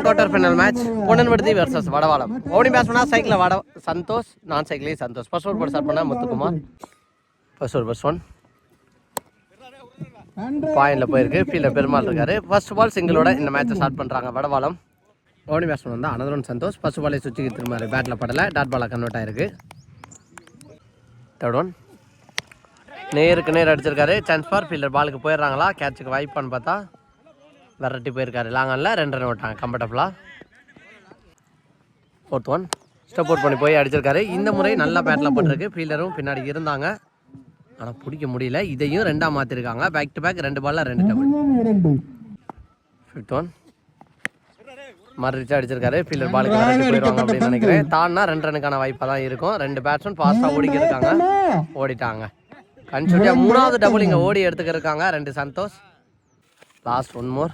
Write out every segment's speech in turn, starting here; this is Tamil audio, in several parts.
செகண்ட் குவார்டர் ஃபைனல் மேட்ச் பொன்னன்படுத்தி வர்சஸ் வடவாளம். ஓடி பேட்ச் பண்ணா சைக்கிள் வட சந்தோஷ் நான் சைக்கிளே சந்தோஷ். ஃபர்ஸ்ட் ஓவர் போட்டு ஸ்டார்ட் பண்ணால் Muthukumar. First over first one பாயிண்டில் போயிருக்கு. ஃபீல்டர் பெருமாள் இருக்காரு. ஃபர்ஸ்ட் பால் சிங்கிளோட இந்த மேட்சை ஸ்டார்ட் பண்ணுறாங்க வடவாளம். ஓடி பேட்ஸ்மேன் வந்து அனதரன் சந்தோஷ். ஃபர்ஸ்ட் பாலே சுற்றி திரும்பாரு பேட்டில் படல. டாட் பாலாக கன்வெர்ட் ஆயிருக்கு. தேர்ட் ஒன் நேருக்கு நேர் அடிச்சிருக்காரு. சான்ஸ் ஃபார் ஃபீல்டர் பாலுக்கு போயிடுறாங்களா? கேட்சுக்கு வாய்ப்பான்னு பார்த்தா விரட்டி போயிருக்காரு. லாங்கனில் ரெண்டு ரன் விட்டாங்க கம்ஃபர்டபுளாக ஃபோர்த் ஒன் ஸ்டெப் அவுட் பண்ணி போய் அடிச்சிருக்காரு. இந்த முறை நல்ல பேட்டில் போட்டிருக்கு. ஃபீல்டரும் பின்னாடி இருந்தாங்க. ஆனால் பிடிக்க முடியல. இதையும் ரெண்டாக மாற்றிருக்காங்க பேக் டு பேக் ரெண்டு பால்ல ரெண்டு டபுள் ஃபிஃப்த் ஒன் மறுச்சு அடிச்சிருக்காரு. ஃபீல்டர் பாலுக்கு போயிடுவாங்க அப்படின்னு நினைக்கிறேன். தான்னா ரெண்டு ரனுக்கான வாய்ப்பாக தான் இருக்கும். ரெண்டு பேட்ஸ்மேன் ஃபாஸ்ட்டாக ஓடிக்க இருக்காங்க ஓடிட்டாங்க. கன்சூட்டியா மூணாவது டபுள் இங்கே ஓடி எடுத்துக்க இருக்காங்க. ரெண்டு Santosh. Last one more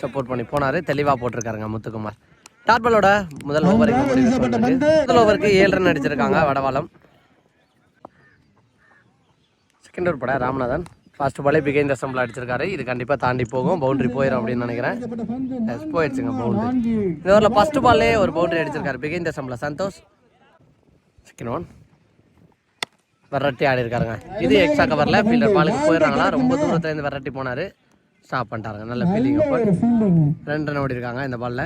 support பண்ணி போனாரு. தெளிவாக போட்டிருக்காருங்க முத்துக்குமார். டாட்பாலோட முதல் ஓவருக்கு. முதல் ஓவருக்கு ஏழு ரன் அடிச்சிருக்காங்க வடவாளம். செகண்ட் ஓவர் பட ராமநாதன். ஃபர்ஸ்ட் பாலே பிகைந்த சம்பளம் அடிச்சிருக்காரு. இது கண்டிப்பாக தாண்டி போகும். பவுண்டரி போயிடும் அப்படின்னு நினைக்கிறேன். போயிடுச்சுங்க பவுண்டரி இந்த ஓவரில் ஃபர்ஸ்ட் பால்லே ஒரு பவுண்டரி அடிச்சிருக்காரு. பிகைந்த சம்பளம் சந்தோஷ். செகண்ட் ஒன் விரட்டி ஆடி இருக்காருங்க இது எக்ஸ்ட்ரா கவரில் ஃபீல்டர் பாலுக்கு போயிடுறாங்களா? ரொம்ப தூரத்துல இருந்து விரட்டி போனாரு. ஸ்டாப் பண்ணிட்டாருங்க. நல்ல அப்போ. ரெண்டு ரன் ஓடி இருக்காங்க இந்த பால்ல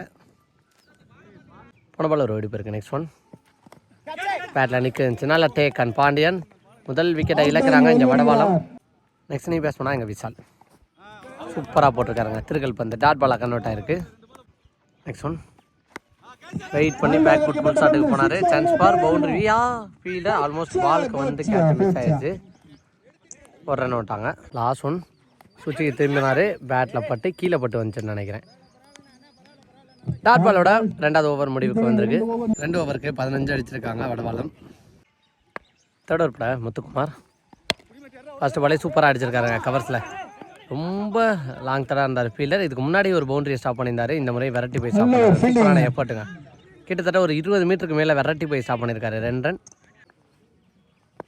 போன பால் ஒரு ஓடி போயிருக்கு. நெக்ஸ்ட் ஒன் பேட்டில் நிற்க நல்ல டேக் அண்ட் பாண்டியன். முதல் விக்கெட்டை இழக்கிறாங்க இங்கே வடபாலம் நெக்ஸ்ட் நீ பேஸ் பண்ணால் இங்கே விசால். சூப்பராக போட்டிருக்காருங்க. திருக்கல் பந்து. டாட் பாலாக கன்வெர்ட் ஆயிருக்கு. நெக்ஸ்ட் ஒன் வெயிட் பண்ணி பேக் ஃபுட் ஃபுல் ஷாட்டுக்கு போனாரு. சான்ஸ் ஃபார் பவுண்டரியா ஃபீல்டர் ஆல்மோஸ்ட் பாலுக்கு வந்து கேட்ச் மிஸ் ஆயிடுச்சு ஒரு ரன் விட்டாங்க லாஸ்ட் ஒன் சுவிட்சுக்கு திரும்பினாரு பேட்டில் பட்டு கீழே பட்டு வந்துச்சுன்னு நினைக்கிறேன். டாட் பாலோட ரெண்டாவது ஓவர் முடிவுக்கு வந்திருக்கு. ரெண்டு ஓவருக்கு பதினஞ்சு அடிச்சிருக்காங்க வடவாளம் தேர்ட் ஓவர் பட முத்துக்குமார். ஃபர்ஸ்ட் பாலே சூப்பராக அடிச்சிருக்காருங்க கவர்ஸில் ரொம்ப லாங் தராக இருந்தார் ஃபீல்டர் இதுக்கு முன்னாடி ஒரு பவுண்டரி ஸ்டாப் பண்ணியிருந்தாரு. இந்த முறை விரட்டி போய் ஸ்டாப் பண்ணிருக்காரு. சூப்பரான எஃபர்ட்டுங்க கிட்டத்தட்ட ஒரு இருபது மீட்டருக்கு மேலே விரட்டி போய் ஸ்டாப் பண்ணியிருக்காரு ரெண்டு ரன்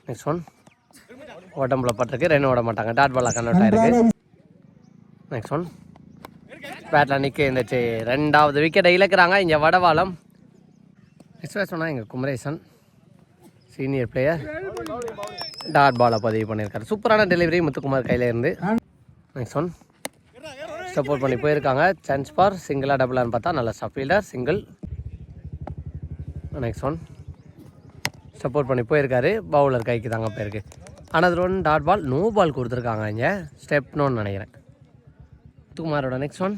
நெக்ஸ்ட் ஒன் உடம்புல பட்டிருக்கு ரெண்டு ஓட மாட்டாங்க. டாட் பாலாக கன்வெர்ட் ஆயிருக்கு. நெக்ஸ்ட் ஒன் பேட்டில் நிற்க இருந்துச்சு ரெண்டாவது விக்கெட்டை இழக்கிறாங்க. இங்கே வடவாளம். நெக்ஸ்ட் பேட் சொன்னால் எங்கள் குமரேசன் சீனியர் பிளேயர் டாட் பாலை பதிவு பண்ணியிருக்காரு. சூப்பரான டெலிவரி முத்துக்குமார் கையில் இருந்து. நெக்ஸ்ட் ஒன் சப்போர்ட் பண்ணி போயிருக்காங்க. சான்ஸ் ஃபார் சிங்கிளாக டபுளான்னு பார்த்தா நல்ல stop fielder single next one support பண்ணி போயிருக்காரு. பவுலர் கைக்கு தாங்க போயிருக்கு. ஆனால் one dot ball no ball கொடுத்துருக்காங்க இங்கே. ஸ்டெப்னோன்னு நினைக்கிறேன். குமாரோட நெக்ஸ்ட் ஒன்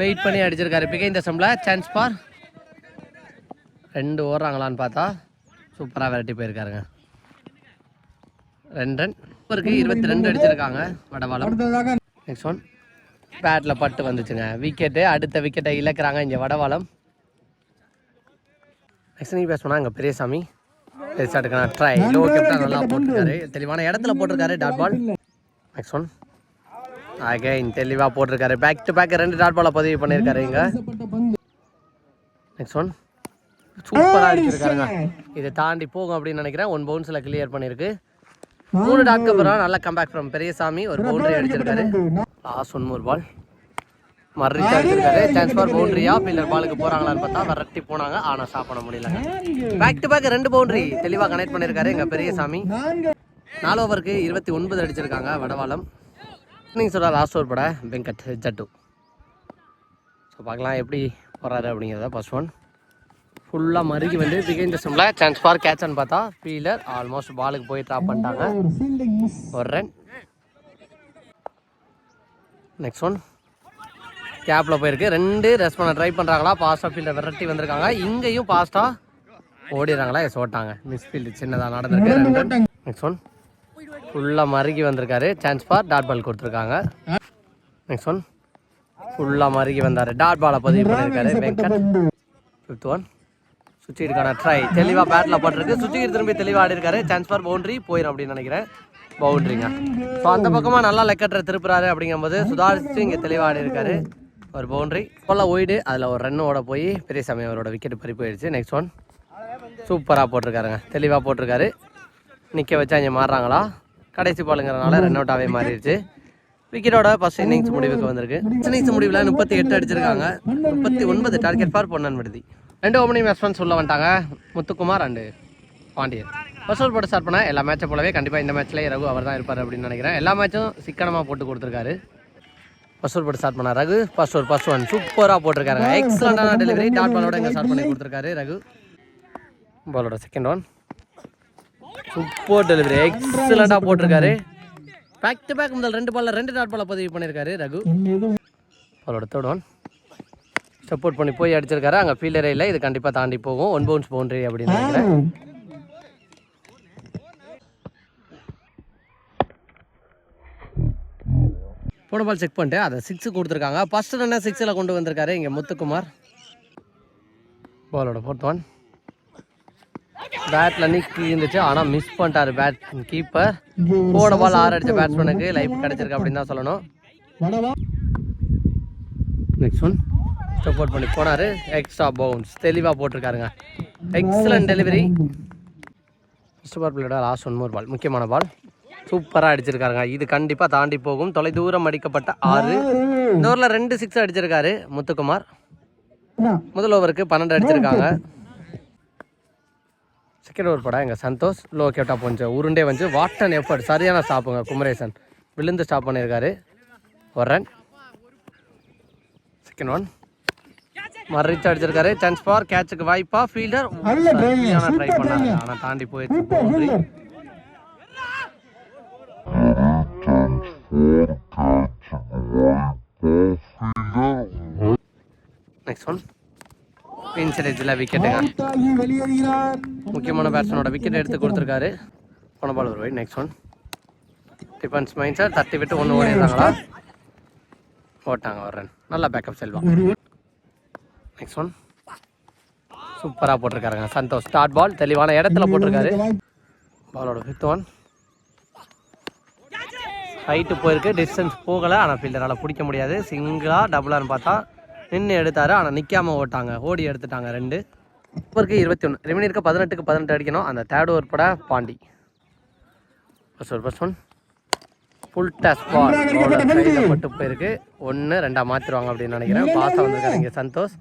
வெயிட் பண்ணி அடிச்சிருக்காரு. பிகைந்த சம்பில் சான்ஸ் பார் ரெண்டு ஓடுறாங்களான்னு பார்த்தா சூப்பராக விரட்டி போயிருக்காருங்க. ரெண்டு ரன் ஓவருக்கு இருபத்தி ரெண்டு அடிச்சிருக்காங்க. வடவாளம் நெக்ஸ்ட் ஒன் பேட்டில் பட்டு வந்துச்சுங்க. விக்கெட்டு அடுத்த விக்கெட்டை இழக்கிறாங்க இங்கே வடவாளம் நெக்ஸ்ட் நீ பேச இங்கே பெரியசாமி. பெருசாக எடுக்கணும் ட்ரை லோ கேப்டன் நல்லா போட்டிருக்காரு. தெளிவான இடத்துல போட்டிருக்காரு. Dot ball next one again தெளிவாக போட்டிருக்காரு. பேக் டு பேக் ரெண்டு டாட் பாலை பதிவு பண்ணியிருக்காரு இங்கே. நெக்ஸ்ட் ஒன் சூப்பராக அடிச்சிருக்காருங்க. இதை தாண்டி போகும் அப்படின்னு நினைக்கிறேன். ஒன் பவுன்ஸில் கிளியர் பண்ணியிருக்கு. மூணு டாட்க்கு அப்புறம் நல்ல கம்பேக் ஃப்ரம் பெரியசாமி. ஒரு பவுண்டரி அடிச்சிருக்காரு. லாஸ்ட் ஒன் மூர் பால் மறுச்சு அடிச்சிருக்காரு. சான்ஸ் ஃபார் பவுண்டரியா பில்லர் பாலுக்கு போறாங்களான்னு பார்த்தா விரட்டி போனாங்க. ஆனால் ஸ்டாப் பண்ண முடியல பேக் டு பேக் ரெண்டு பவுண்டரி தெளிவாக கனெக்ட் பண்ணியிருக்காரு எங்கள் பெரியசாமி. நாலு ஓவருக்கு இருபத்தி ஒன்பது அடிச்சிருக்காங்க வடவாளம். நீங்கள் சொல்கிற லாஸ்ட் ஒரு பட வெங்கட் ஜட்டு. ஸோ பார்க்கலாம் எப்படி போகிறாரு அப்படிங்கிறத ஃபர்ஸ்ட் ஒன் ஃபுல்லாக மறுகி வந்து பிகைந்த ஸ்டம்பில் சான்ஸ் ஃபார் கேட்ச்னு பார்த்தா ஃபீலர் ஆல்மோஸ்ட் பாலுக்கு போய் ட்ராப் பண்ணிட்டாங்க. ஒரு ரன் நெக்ஸ்ட் ஒன் கேப்பில் போயிருக்கு. ரெண்டு ரெஸ்ட் பண்ண ட்ரை பண்ணுறாங்களா பாஸ்டாக ஃபீல்டை விரட்டி வந்திருக்காங்க. இங்கேயும் பாஸ்ட்டாக ஓடிடுறாங்களா? எஸ் ஓட்டாங்க. மிஸ் ஃபீல்டு சின்னதாக நடந்திருக்கு. நெக்ஸ்ட் ஒன் ஃபுல்லாக மறுகி வந்திருக்காரு. சான்ஸ் ஃபார் டாட் பால் கொடுத்துருக்காங்க. நெக்ஸ்ட் ஒன் ஃபுல்லாக மறுகி வந்தார். டாட் பாலை பதிவு பண்ணியிருக்காரு வெங்கட். ஃபிஃப்த் ஒன் சுச்சிக்கிட்டுக்கான ட்ரை தெளிவாக பேட்டில் போட்டிருக்கு. சுச்சிக்கிட்டு திரும்பி தெளிவாக ஆடி இருக்காரு சான்ஸ் ஃபார் பவுண்ட்ரி போயிடும் அப்படின்னு நினைக்கிறேன். பவுண்டரிங்க ஸோ அந்த பக்கமாக நல்லா லெக்கட்டரை திருப்புறாரு அப்படிங்கும்போது சுதாரிச்சு இங்கே தெளிவாக ஆடி இருக்காரு ஒரு பவுண்ட்ரி போல ஒய்டு அதில் ஒரு ரன் ஓட போய் பெரியசாமி அவரோட விக்கெட் பறி போயிடுச்சு. நெக்ஸ்ட் ஒன் சூப்பராக போட்டிருக்காருங்க. தெளிவாக போட்டிருக்காரு. நிற்க வச்சா இங்கே மாறுறாங்களா? கடைசி பாலுங்கிறனால ரன் அவுட்டாகவே மாறிடுச்சு. விக்கெட்டோட ஃபர்ஸ்ட் இன்னிங்ஸ் முடிவுக்கு வந்திருக்கு. இன்னிங்ஸ் முடிவில் முப்பத்தி எட்டு அடிச்சிருக்காங்க. முப்பத்தி ஒன்பது டார்கெட் ஃபார் பொன்னன் விடுதி. ரெண்டு ஓப்பனிங் பேட்ஸ்மேன் சொல்ல வந்துட்டாங்க. Muthukumar and Pandian. First over போட்டு ஸ்டார்ட் பண்ண எல்லா மேட்சை போலவே கண்டிப்பாக இந்த மேட்ச்லேயே ரகு அவர் தான் இருப்பார் அப்படின்னு நினைக்கிறேன். எல்லா மேட்சும் சிக்கனமாக போட்டு கொடுத்துருக்காரு. ஃபர்ஸ்ட் ஓவர் போட்டு ஸ்டார்ட் பண்ண Raghu. First over first one சூப்பராக போட்டிருக்காருங்க. எக்ஸலண்டான டெலிவரி டாட் பாலோட இங்கே ஸ்டார்ட் பண்ணி கொடுத்துருக்காரு ரகு. பாலோட செகண்ட் ஒன் சூப்பர் டெலிவரி எக்ஸலண்டாக போட்டிருக்காரு. பேக் டு பேக் முதல் ரெண்டு பால்ல ரெண்டு டாட் பால பதிவு பண்ணியிருக்காரு ரகு. பாலோட தேர்ட் சப்போர்ட் பண்ணி போய் அடிச்சிருக்காரு. அங்கே ஃபீல்டரே இல்லை. இது கண்டிப்பாக தாண்டி போகும். ஒன் பவுன்ஸ் பவுண்டரி அப்படின்னு நினைக்கிறேன். போன பால் செக் பண்ணிட்டு அதை சிக்ஸ் கொடுத்துருக்காங்க. ஃபர்ஸ்ட் ரன்னை சிக்ஸில் கொண்டு வந்திருக்காரு இங்கே முத்துக்குமார். பாலோட ஃபோர்த் ஒன் பேட்டில் நிக்கி இருந்துச்சு. ஆனால் மிஸ் பண்ணிட்டாரு பேட் கீப்பர் போட பால் ஆறு அடிச்ச பேட்ஸ்மேனுக்கு லைஃப் கிடைச்சிருக்கு அப்படின்னு தான் சொல்லணும். நெக்ஸ்ட் ஒன் சப்போர்ட் பண்ணி போனாரு. எக்ஸ்ட்ரா பவுன்ஸ் தெளிவாக போட்டிருக்காருங்க. எக்ஸலன்ட் டெலிவரி ஃபஸ்ட் பால் பிள்ளையோட லாஸ்ட் ஒன் மோர் பால் முக்கியமான பால் சூப்பராக அடிச்சிருக்காருங்க. இது கண்டிப்பாக தாண்டி போகும். தொலை தூரம் அடிக்கப்பட்ட ஆறு. இந்த ஊரில் ரெண்டு சிக்ஸ் அடிச்சிருக்காரு. முத்துக்குமார். முதல் ஓவருக்கு பன்னெண்டு அடிச்சிருக்காங்க. செகண்ட் ஓவர் படம் எங்கள் சந்தோஷ் லோ கேட்டா கொஞ்சம் உருண்டே வந்து வாட்டன் எஃபர்ட் சரியான ஸ்டாப்புங்க குமரேசன். விழுந்து ஸ்டாப் பண்ணியிருக்காரு. ஒரு ரன் செகண்ட் ஒன் மறிச்சு அடிச்சிருக்காரு. சான்ஸ் ஃபார் கேட்சுக்கு வாய்ப்பா. ஃபீல்டர் சரியான ட்ரை பண்ணாங்க ஆனால் தாண்டி போயிடுச்சு. நெக்ஸ்ட் ஒன் இன்சூரன்ஸில் விக்கெட்டுங்க முக்கியமான பேட்ஸ்மேனோட விக்கெட் எடுத்து கொடுத்துருக்காரு. போன ஒரு வை நெக்ஸ்ட் ஒன் டிஃபன்ஸ் மைன் சார் தட்டி விட்டு ஒன்று ஓடிடுறாங்களா? போட்டாங்க வர்றேன் நல்லா பேக்கப் செல்வா. நெக்ஸ்ட் ஒன் சூப்பராக போட்டிருக்காருங்க சந்தோஷ். ஸ்டார்ட் பால் தெளிவான இடத்துல போட்டிருக்காரு. பாலோட ஃபிஃப்த் ஒன் ஹைட்டு போயிருக்கு டிஸ்டன்ஸ் போகலை ஆனால் ஃபீல்டரால் பிடிக்க முடியாது. சிங்கிளாக டபுளான்னு பார்த்தா நின்று எடுத்தாரு. ஆனால் நிற்காம ஓட்டாங்க. ஓடி எடுத்துட்டாங்க ரெண்டு. ஓவருக்கு இருபத்தி ஒன்று ரிமைனிருக்கு பதினெட்டுக்கு பதினெட்டு அடிக்கணும். அந்த தேர்ட் ஓவர் பட Pandi. First over first one full toss ball பட்டு போயிருக்கு. ஒன்று ரெண்டா மாற்றிடுவாங்க அப்படின்னு நினைக்கிறேன். பாஸாக வந்திருக்காரு இங்கே சந்தோஷ்.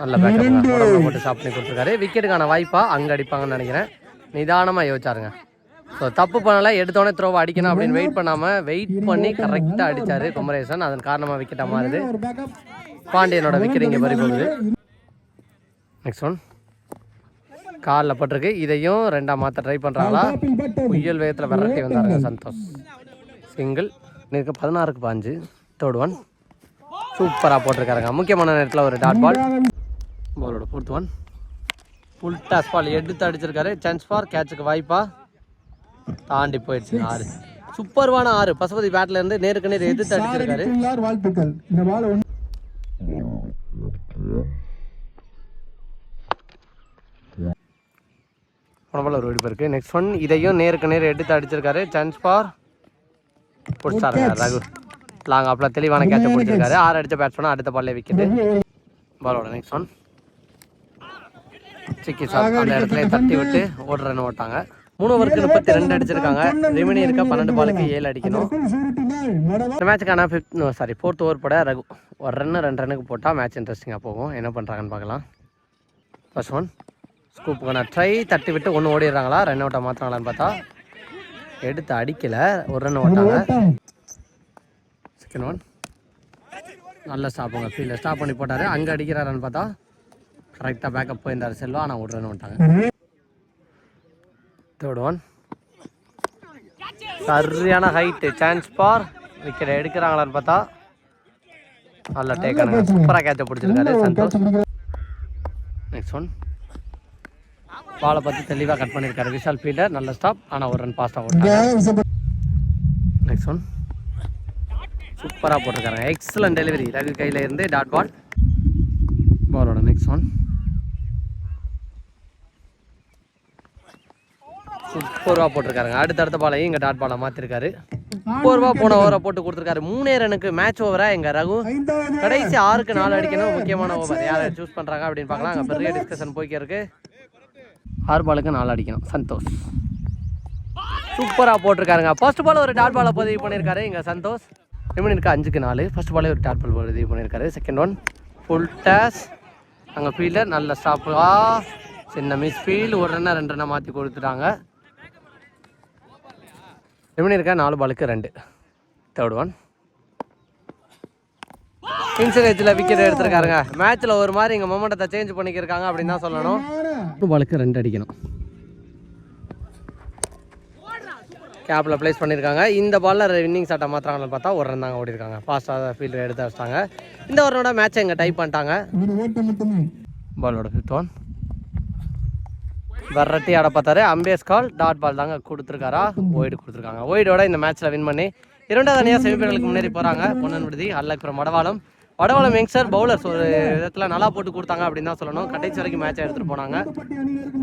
நல்ல பேக்கப் போட்டு ஸ்டாப் பண்ணி கொடுத்துருக்காரு. விக்கெட்டுக்கான வாய்ப்பா அங்கே அடிப்பாங்கன்னு நினைக்கிறேன். நிதானமாக யோசிச்சாருங்க. ஸோ தப்பு பண்ணலை எடுத்தோடனே த்ரோவை அடிக்கணும் அப்படின்னு வெயிட் பண்ணாமல் வெயிட் பண்ணி கரெக்டாக அடிச்சாரு குமரேசன். அதன் காரணமாக விக்கெட்டாக மாறுது. பாண்டியனோட விக்கெட் இங்கே பறி நெக்ஸ்ட் ஒன் காலில் பட்டிருக்கு. இதையும் ரெண்டாம் மாற்ற ட்ரை பண்ணுறாங்களா புயல் வேகத்தில் விரட்டி வந்தாருங்க சந்தோஷ். சிங்கிள் இன்னைக்கு பதினாறுக்கு பாஞ்சு. தேர்ட் ஒன் சூப்பராக போட்டிருக்காருங்க. முக்கியமான நேரத்தில் ஒரு டாட் பால் பாலோட fourth one full toss ball எடுத்து அடிச்சிருக்காரு. சான்ஸ் ஃபார் கேட்சுக்கு வாய்ப்பா. தாண்டி போயிடுச்சு ஆறு. சூப்பர்வான ஆறு. பசுபதி பேட்ல இருந்து நேருக்கு நேர் எதிர்த்து அடிச்சிருக்காரு. வாழ்த்துக்கள். இந்த பால் ஒன்று உடம்புல ஒரு வெடிப்பு இருக்கு. நெக்ஸ்ட் ஒன் இதையும் நேருக்கு நேர் எடுத்து அடிச்சிருக்காரு. சான்ஸ் ஃபார் பிடிச்சாருங்க ரகு. லாங் ஆப்ல தெளிவான கேட்ச பிடிச்சிருக்காரு. ஆறு அடிச்ச பேட்ஸ்மேன் அடுத்த பால்ல விக்கெட்டு பாலோட நெக்ஸ்ட் ஒன் சிக்கி சார் அந்த இடத்துல தட்டி விட்டு ரன் ஓட்டாங்க. மூணு ஓவருக்கு முப்பத்தி ரெண்டு அடிச்சிருக்காங்க. ரிமினி இருக்க? பன்னெண்டு பாலுக்கு ஏழு அடிக்கணும். இந்த மேட்சுக்கான ஃபிஃப்த் சாரி ஃபோர்த் ஓவர் போட ரகு. ஒரு ரன்னு ரெண்டு ரன்னுக்கு போட்டால் மேட்ச் இன்ட்ரெஸ்டிங்காக போகும். என்ன பண்ணுறாங்கன்னு பார்க்கலாம். ஃபர்ஸ்ட் ஒன் ஸ்கூப்புக்கான ட்ரை தட்டி விட்டு ஒன்று ஓடிடுறாங்களா? ரன் அவுட்டை மாற்றினாங்களான்னு பார்த்தா எடுத்து அடிக்கலை. ஒரு ரன் ஓட்டாங்க. செகண்ட் ஒன் நல்ல ஸ்டாப்புங்க ஃபீல்டில் ஸ்டாப் பண்ணி போட்டார். அங்கே அடிக்கிறாருன்னு பார்த்தா கரெக்டாக பேக்கப் போயிருந்தார் செல்வா. ஆனால் ஒரு ரன் விட்டாங்க தேர்ட் ஒன் சரியான ஹைட்டு சான்ஸ் பார். விக்கெட் எடுக்கிறாங்களான்னு பார்த்தா நல்ல டேக்கானுங்க சூப்பராக கேட்ச பிடிச்சிருக்காரு சந்தோஷ். நெக்ஸ்ட் ஒன் பாலை பற்றி தெளிவாக கட் பண்ணியிருக்காரு விஷால் ஃபீல்டர் நல்ல ஸ்டாப் ஆனால் ஒரு ரன் பாஸ்டாக ஓட்டாங்க நெக்ஸ்ட் ஒன் சூப்பராக போட்டிருக்காங்க எக்ஸலன்ட் டெலிவரி ரகு கையில் இருந்து டாட் பால் பாலோட நெக்ஸ்ட் ஒன் சூப்பராக போட்டிருக்காருங்க. அடுத்தடுத்த பாலையும் இங்கே டாட் பாலை மாற்றிருக்காரு முப்பது ரூபா போன ஓவரை போட்டு கொடுத்துருக்காரு. மூணே ரனுக்கு மேட்ச் ஓவராக எங்கள் ரகு? கடைசி ஆறுக்கு நாலு அடிக்கணும் முக்கியமான ஓவர் யாரை சூஸ் பண்ணுறாங்க அப்படின்னு பார்க்கலாம். அங்கே பெரிய டிஸ்கஷன் போய்க்க இருக்கு ஆறு பாலுக்கு நாலு அடிக்கணும். சந்தோஷ். சூப்பராக போட்டிருக்காருங்க. ஃபர்ஸ்ட் பால் ஒரு டாட் பாலை பதிவு பண்ணியிருக்காரு. இங்கே சந்தோஷ். எமினுக்கு அஞ்சுக்கு நாலு. ஃபர்ஸ்ட் பாலே ஒரு டாட் பால் பதிவு பண்ணியிருக்காரு. செகண்ட் ஒன் ஃபுல் டேஸ் அங்கே ஃபீல்டர் நல்ல ஸ்டாப்பாக சின்ன மிஸ் ஃபீல்டு ஒரு ரன்னை ரெண்டு ரன்னை மாற்றி கொடுத்துட்டாங்க. எமினி இருக்கா நாலு பாலுக்கு ரெண்டு. தேர்ட் ஒன் இன்சன் எஜ்ஜில் விக்கெட் எடுத்திருக்காருங்க. மேட்ச்சில் ஒரு மாதிரி இங்கே மொமெண்டத்தை சேஞ்ச் பண்ணிக்கிருக்காங்க அப்படின்னு தான் சொல்லணும். மூணு பாலுக்கு ரெண்டு அடிக்கணும். கேப்பில் ப்ளேஸ் பண்ணியிருக்காங்க இந்த பாலில் வின்னிங் ஷாட்டை மாத்திராங்கன்னு பார்த்தா ஒரு ரன் தாங்க ஓடி இருக்காங்க ஃபாஸ்ட்டாக ஃபீல்டு எடுத்து வச்சிட்டாங்க இந்த ஓவரோட மேட்சை இங்கே டைப் பண்ணிட்டாங்க. ஒரு பாலோட ஃபிஃப்த் ஒன் வெரைட்டி ஆட பார்த்தாரு. அம்பேஸ்கால் டாட் பால் தாங்க கொடுத்துருக்காரா? ஒய்டு கொடுத்துருக்காங்க. ஒய்டோட இந்த மேட்ச்சில் வின் பண்ணி இரண்டாவது அணியாக செமிஃபைனலுக்கு முன்னேறி போகிறாங்க பொன்னன் விடுதி அல்லக்குறம் வடவாளம். வடவாளம் யங்ஸ்டர் பவுலர்ஸ் ஒரு விதத்தில் நல்லா போட்டு கொடுத்தாங்க அப்படின்னு தான் சொல்லணும். கடைசி வரைக்கும் மேட்சை எடுத்துகிட்டு போனாங்க.